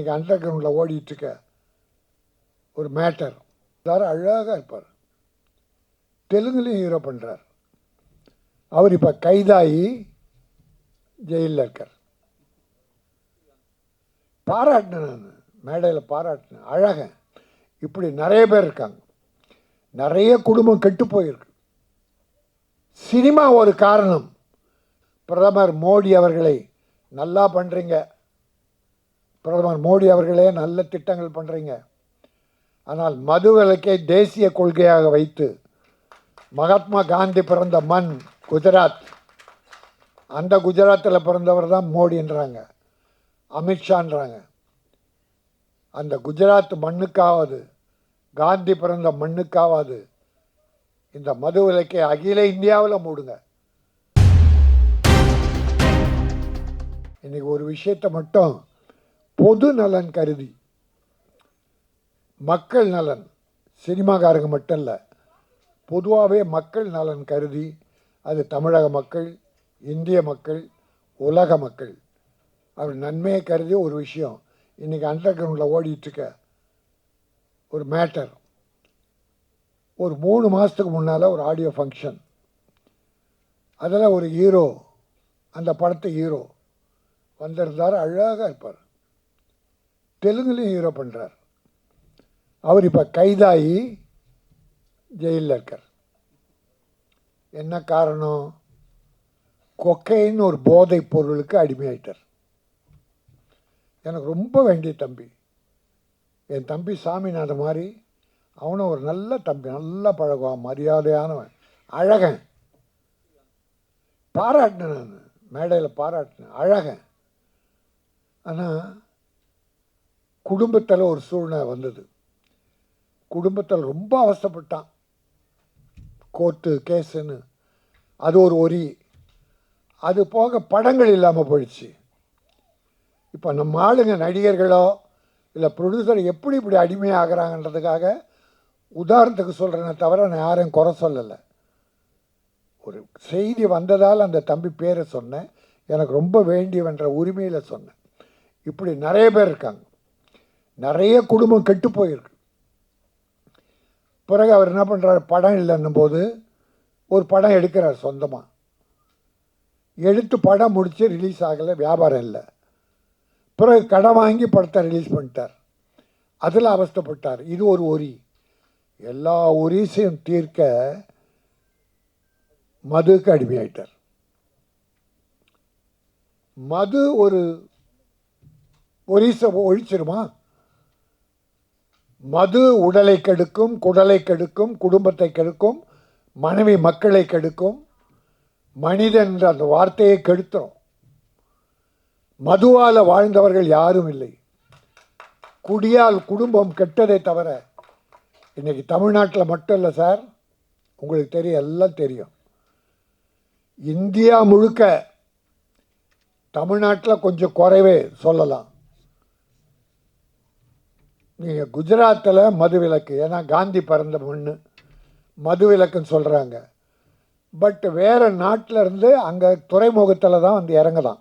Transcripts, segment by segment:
இன்றைக்கி அண்டர் கிரவுண்டில் ஓடிட்டுருக்க ஒரு மேட்டர் எல்லாரும் அழகாக இருப்பார். தெலுங்குலேயும் ஹீரோ பண்ணுறார் அவர் இப்போ கைதாகி ஜெயிலில் இருக்கார். பாராட்டினேன் நான். மேடையில் பாராட்டினேன். அழகன். இப்படி நிறைய பேர் இருக்காங்க. நிறைய குடும்பம் கெட்டு போயிருக்கு. சினிமா ஒரு காரணம். பிரதமர் மோடி அவர்களை நல்லா பண்ணுறீங்க பிரதமர் மோடி அவர்களே நல்ல திட்டங்கள் பண்ணுறீங்க ஆனால் மது விலக்கை தேசிய கொள்கையாக வைத்து மகாத்மா காந்தி பிறந்த மண் குஜராத். அந்த குஜராத்தில் பிறந்தவர் தான் மோடின்றாங்க அமித்ஷான்றாங்க அந்த குஜராத் மண்ணுக்காவது காந்தி பிறந்த மண்ணுக்காவது இந்த மது விலக்கை அகில இந்தியாவில் மூடுங்க. இன்னைக்கு ஒரு விஷயத்தை மட்டும் பொது நலன் கருதி. மக்கள் நலன் சினிமாக்காரங்க மட்டும் இல்லை பொதுவாகவே மக்கள் நலன் கருதி அது தமிழக மக்கள் இந்திய மக்கள் உலக மக்கள். அவர் நன்மையை கருதி ஒரு விஷயம். இன்றைக்கி அண்டர் கிரவுண்டில் ஓடிட்டுருக்க ஒரு மேட்டர் ஒரு மூணு மாதத்துக்கு முன்னால் ஒரு ஆடியோ ஃபங்க்ஷன் அதில் ஒரு ஹீரோ அந்த படத்து ஹீரோ வந்திருந்தார் அழகாக இருப்பார். தெலுங்குலேயும் ஹீரோ பண்ணுறார் அவர் இப்போ கைதாகி ஜெயிலில் இருக்கார். என்ன காரணம்? கொக்கைன்னு ஒரு போதைப் பொருளுக்கு அடிமையாயிட்டார். எனக்கு ரொம்ப வேண்டிய தம்பி. என் தம்பி சாமிநாதன் மாதிரி அவனும் ஒரு நல்ல தம்பி நல்லா பழகுவான் மரியாதையானவன் அழகன். பாராட்டினேன் நான். மேடையில் பாராட்டினேன். அழகன். ஆனால் குடும்பத்தில் ஒரு சூழ்நிலை வந்தது. குடும்பத்தில் ரொம்ப அவஸ்தைப்பட்டான். கோர்ட்டு கேஸுன்னு. அது ஒரு ஒரி. அது போக படங்கள் இல்லாமல் போயிடுச்சு. இப்போ நம்ம ஆளுங்க நடிகர்களோ இல்லை ப்ரொடியூசர் எப்படி இப்படி அடிமையாகிறாங்கன்றதுக்காக உதாரணத்துக்கு சொல்கிறேனே தவிர நான் யாரையும் குறை சொல்லலை. ஒரு செய்தி வந்ததால் அந்த தம்பி பேரை சொன்னேன். எனக்கு ரொம்ப வேண்டியவன்ற உரிமையில் சொன்னேன். இப்படி நிறைய பேர் இருக்காங்க. நிறைய குடும்பம் கெட்டு போயிருக்கு. பிறகு அவர் என்ன பண்ணுறாரு படம் இல்லைன்னும் போது ஒரு படம் எடுக்கிறார் சொந்தமாக எடுத்து படம் முடித்து ரிலீஸ் ஆகலை வியாபாரம் இல்லை. பிறகு கடன் வாங்கி படத்தை ரிலீஸ் பண்ணிட்டார். அதில் அவஸ்தைப்பட்டார். இது ஒரு ஒரி. எல்லா ஒரிசையும் தீர்க்க மதுக்கு அடிமையாயிட்டார் மது ஒரு ஒரிசை ஒழிச்சிருமா? மது உடலை கெடுக்கும் குடலை கெடுக்கும் குடும்பத்தை கெடுக்கும் மனைவி மக்களை கெடுக்கும் மனிதன் என்ற அந்த வார்த்தையை கெடுத்துரும். மதுவால் வாழ்ந்தவர்கள் யாரும் இல்லை. குடியால் குடும்பம் கெட்டதை தவிர இன்றைக்கி தமிழ்நாட்டில் மட்டும் இல்லை சார் உங்களுக்கு தெரியும் எல்லாம் தெரியும். இந்தியா முழுக்க தமிழ்நாட்டில் கொஞ்சம் குறைவே சொல்லலாம். நீங்கள் குஜராத்தில் மதுவிலக்கு ஏன்னா காந்தி பிறந்த மண்ணு மது விலக்குன்னு சொல்கிறாங்க பட் வேறு நாட்டில் இருந்து அங்கே துறைமுகத்தில் தான் வந்து இறங்குதான்.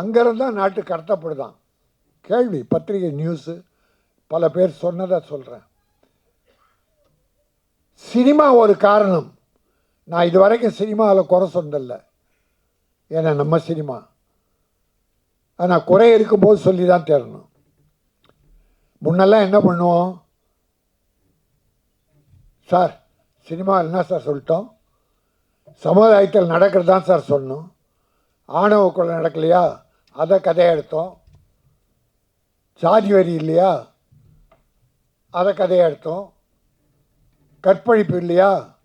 அங்கேருந்து தான் நாட்டு கடத்தப்படுதான். கேள்வி பத்திரிகை நியூஸு பல பேர் சொன்னதை சொல்கிறேன் சினிமா ஒரு காரணம். நான் இது வரைக்கும் சினிமாவில் குறை சொன்னதில்லை. ஏன்னா நம்ம சினிமா. ஆனால் குறை இருக்கும்போது சொல்லி தான் தேரணும் முன்னெல்லாம் என்ன பண்ணுவோம்? சார் சினிமா என்ன சார் சொல்லிட்டோம்? சமுதாயத்தில் நடக்கிறது தான் சார் சொன்னோம் ஆணவ கொலை நடக்கலையா? அதை கதையை எடுத்தோம் சாதி வரி இல்லையா? அதை கதையை எடுத்தோம் கற்பழிப்பு இல்லையா?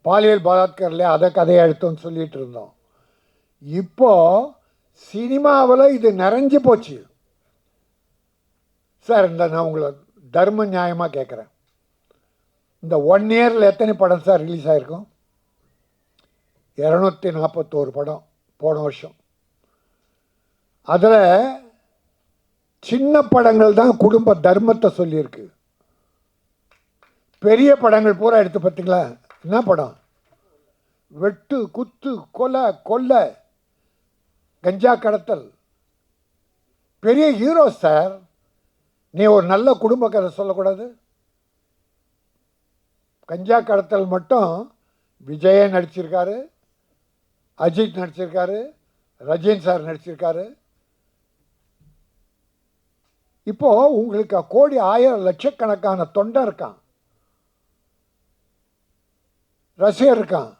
பாலியல் பலாத்காரம் இல்லையா? அதை கதையை எடுத்தோம்னு சொல்லிகிட்டு இருந்தோம். இப்போது சினிமாவில் இது நிறைஞ்சு போச்சு. சார் இந்த நான் உங்களை தர்ம நியாயமாக கேட்குறேன் இந்த ஒன் இயரில் எத்தனை படம் சார் ரிலீஸ் ஆகிருக்கும் இரநூத்தி நாற்பத்தோரு படம் போன வருஷம். அதில் சின்ன படங்கள் தான் குடும்ப தர்மத்தை சொல்லியிருக்கு. பெரிய படங்கள் பூரா எடுத்து பார்த்தீங்களா என்ன படம்? வெட்டு குத்து கொலை கொல்லை கஞ்சா கடத்தல். பெரிய ஹீரோ சார். நீ ஒரு நல்ல குடும்ப கதை சொல்லக்கூடாது. கஞ்சா கடத்தல் மட்டும் விஜயன் நடிச்சிருக்காரு அஜித் நடிச்சிருக்காரு ரஜின் சார் நடிச்சிருக்காரு. இப்போ உங்களுக்கு கோடி ஆயிரம் லட்சக்கணக்கான தொண்டை இருக்கான். ரசிகர் இருக்கான்.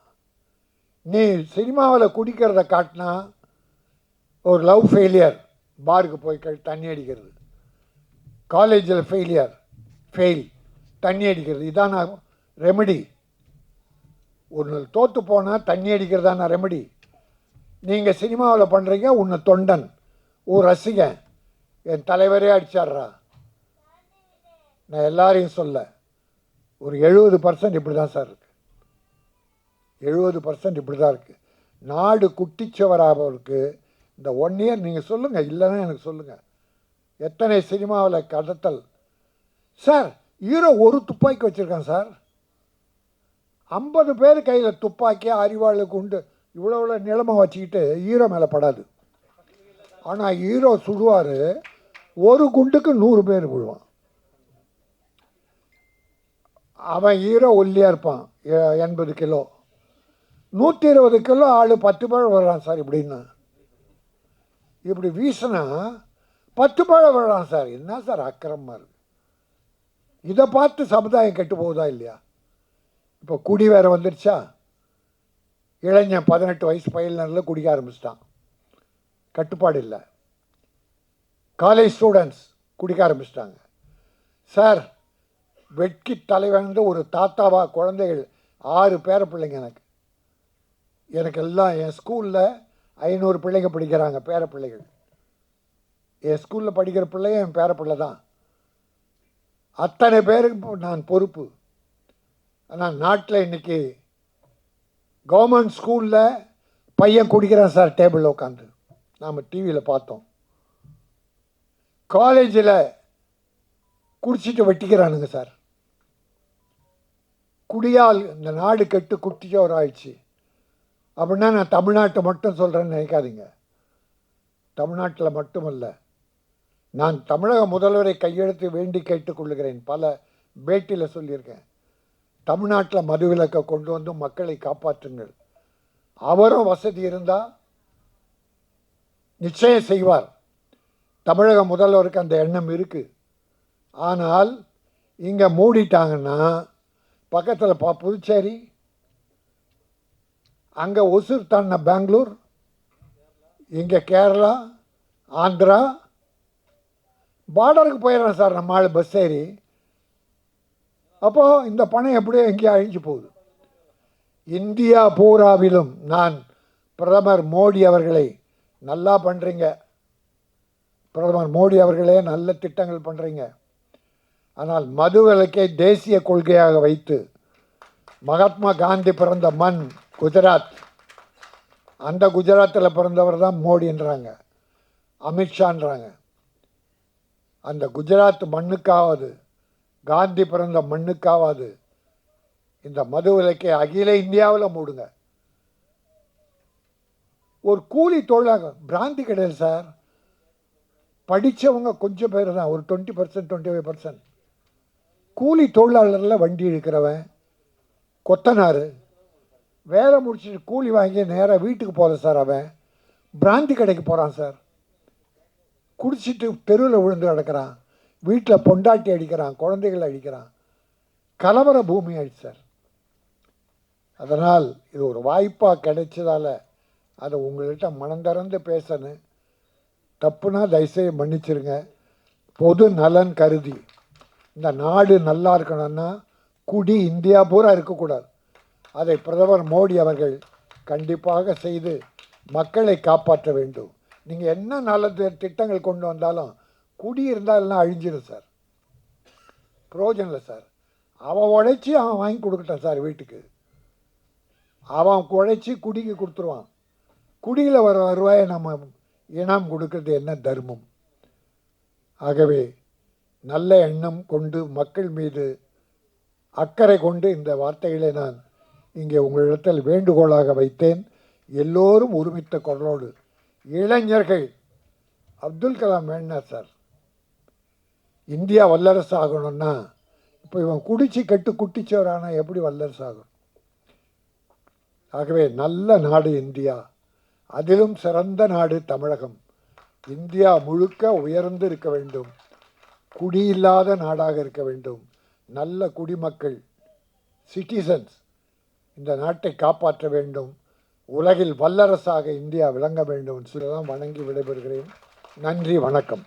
நீ சினிமாவில் குடிக்கிறத காட்டினா ஒரு லவ் ஃபெயிலியர் பாருக்கு போய் தண்ணி அடிக்கிறது. காலேஜில் ஃபெயிலியர் ஃபெயில் தண்ணி அடிக்கிறது இதான் ரெமெடி ஒன்று தோற்று போனால் தண்ணி அடிக்கிறதான ரெமெடி நீங்கள் சினிமாவில் பண்ணுறீங்க உன்னை தொண்டன். ஒரு ரசிகன். என் தலைவரே அடிச்சாடுறா நான் எல்லாரையும் சொல்ல ஒரு எழுபது பர்சன்ட் இப்படி தான் சார் இருக்கு. எழுபது பர்சன்ட் இப்படி தான் இருக்குது நாடு குட்டிச்சுவராக இந்த ஒன் இயர் நீங்கள் சொல்லுங்கள் இல்லைன்னா எனக்கு சொல்லுங்கள் எத்தனை சினிமாவில் கடத்தல்? சார் ஹீரோ ஒரு துப்பாக்கி வச்சுருக்கான் சார். ஐம்பது பேர் கையில் துப்பாக்கி அறிவாளு குண்டு இவ்வளோ இவ்வளோ நிலமை வச்சுக்கிட்டு ஹீரோ மேலே படாது. ஆனால் ஹீரோ சுடுவார். ஒரு குண்டுக்கு நூறு பேர் விழுவான். அவன் ஹீரோ ஒல்லியாக இருப்பான் எ- எண்பது கிலோ. நூற்றி இருபது கிலோ ஆள் பத்து பேர் வர்றான் சார் இப்படின்னா. இப்படி வீசினா பத்து பழம் விழலாம் சார். என்ன சார் அக்கிரமமாக இருக்குது இதை பார்த்து சமுதாயம் கெட்டு போகுதா இல்லையா? இப்போ குடி வேறு வந்துடுச்சா இளைஞன் பதினெட்டு வயசு பயிலினரில் குடிக்க ஆரம்பிச்சிட்டான். கட்டுப்பாடு இல்லை. காலேஜ் ஸ்டூடெண்ட்ஸ் குடிக்க ஆரம்பிச்சிட்டாங்க. சார் வெட்கி தலைவந்து ஒரு தாத்தாவா குழந்தைகள் ஆறு பேர பிள்ளைங்க எனக்கு. எனக்கு எல்லாம் என் ஸ்கூலில் ஐநூறு பிள்ளைங்க படிக்கிறாங்க பேர பிள்ளைகள். என் ஸ்கூலில் படிக்கிற பிள்ளையும் என் பேர பிள்ளை தான். அத்தனை பேருக்கு நான் பொறுப்பு. ஆனால் நாட்டில் இன்றைக்கி கவர்மெண்ட் ஸ்கூலில் பையன் குடிக்கிறான் சார் டேபிளில் உட்காந்து நாம் டிவியில் பார்த்தோம். காலேஜில் குடிச்சிட்டு வெட்டிக்கிறானுங்க சார். குடியால் இந்த நாடு கெட்டு குட்டிச்சோர் ஆயிடுச்சு. அப்படின்னா நான் தமிழ்நாட்டை மட்டும் சொல்கிறேன்னு நினைக்காதீங்க. தமிழ்நாட்டில் மட்டுமல்ல. நான் தமிழக முதல்வரை கையெழுத்து வேண்டி கேட்டுக்கொள்கிறேன் பல பேட்டியில் சொல்லியிருக்கேன். தமிழ்நாட்டில் மதுவிலக்கை கொண்டு வந்து மக்களை காப்பாற்றுங்கள். அவரும் வசதி இருந்தால் நிச்சயம் செய்வார். தமிழக முதல்வருக்கு அந்த எண்ணம் இருக்குது ஆனால் இங்கே மூடிட்டாங்கன்னா பக்கத்தில் பா புதுச்சேரி அங்கே ஒசூர் தாண்டின பெங்களூர் இங்கே கேரளா ஆந்திரா பார்டருக்கு போயிடுறேன் சார் நம்ம ஆள் பஸ் ஏறி. அப்போது இந்த பணம் எப்படியோ எங்கேயோ அழிஞ்சு போகுது. இந்தியா பூராவிலும் நான் பிரதமர் மோடி அவர்களை நல்லா பண்ணுறீங்க பிரதமர் மோடி அவர்களே நல்ல திட்டங்கள் பண்ணுறீங்க ஆனால் மது விலக்கை தேசிய கொள்கையாக வைத்து மகாத்மா காந்தி பிறந்த மண் குஜராத். அந்த குஜராத்தில் பிறந்தவர் தான் மோடின்றாங்க. அமித்ஷான்றாங்க. அந்த குஜராத் மண்ணுக்காவது காந்தி பிறந்த மண்ணுக்காவது இந்த மது விலக்கை அகில இந்தியாவில் மூடுங்க. ஒரு கூலி தொழிலாக பிராந்தி கிடையாது சார். படித்தவங்க கொஞ்சம் பேர் தான் ஒரு twenty percent twenty five percent கூலி தொழிலாளரில் வண்டி இழுக்கிறவன் கொத்தனார். வேலை முடிச்சுட்டு கூலி வாங்கி நேராக வீட்டுக்கு போகல சார் அவன். பிராந்தி கடைக்கு போகிறான் சார். குடிச்சிட்டு தெருவில் விழுந்து கிடக்கிறான். வீட்டில் பொண்டாட்டி அடிக்கிறான் குழந்தைகளை அடிக்கிறான். கலவர பூமி ஆயிடுச்சு சார். அதனால் இது ஒரு வாய்ப்பாக கிடைச்சதால் அதை உங்கள்கிட்ட மனந்தறந்து பேசணும் தப்புனா தயவுசெய்து மன்னிச்சிருங்க. பொது நலன் கருதி. இந்த நாடு நல்லா இருக்கணும்னா குடி இந்தியா பூரா இருக்கக்கூடாது. அதை பிரதமர் மோடி அவர்கள் கண்டிப்பாக செய்து மக்களை காப்பாற்ற வேண்டும். நீங்கள் என்ன நல்ல திட்டங்கள் கொண்டு வந்தாலும் குடி இருந்தால் எல்லாம் அழிஞ்சிடும் சார் பிரயோஜனம் இல்லை சார் அவன் உழைச்சி அவன் வாங்கி கொடுக்கட்டான் சார் வீட்டுக்கு. அவன் உழைச்சி குடிக்கு கொடுத்துருவான். குடியில் வர வருவாயை நம்ம இனம் கொடுக்கறது என்ன தர்மம்? ஆகவே நல்ல எண்ணம் கொண்டு மக்கள் மீது அக்கறை கொண்டு இந்த வார்த்தைகளை நான் இங்கே உங்களிடத்தில் வேண்டுகோளாக வைத்தேன். எல்லோரும் ஒருமித்த குரலோடு இளைஞர்கள் அப்துல் கலாம் வேணார் சார்? இந்தியா வல்லரசு ஆகணும்னா இப்போ இவன் குடிச்சு கட்டு குட்டிச்சவரானா எப்படி வல்லரசு ஆகும் ஆகவே நல்ல நாடு இந்தியா. அதிலும் சிறந்த நாடு தமிழகம். இந்தியா முழுக்க உயர்ந்து இருக்க வேண்டும். குடியில்லாத நாடாக இருக்க வேண்டும். நல்ல குடிமக்கள் சிட்டிசன்ஸ் இந்த நாட்டை காப்பாற்ற வேண்டும். உலகில் வல்லரசாக இந்தியா விளங்க வேண்டும். சொல்லலாம் வணங்கி விடைபெறுகிறேன். நன்றி வணக்கம்.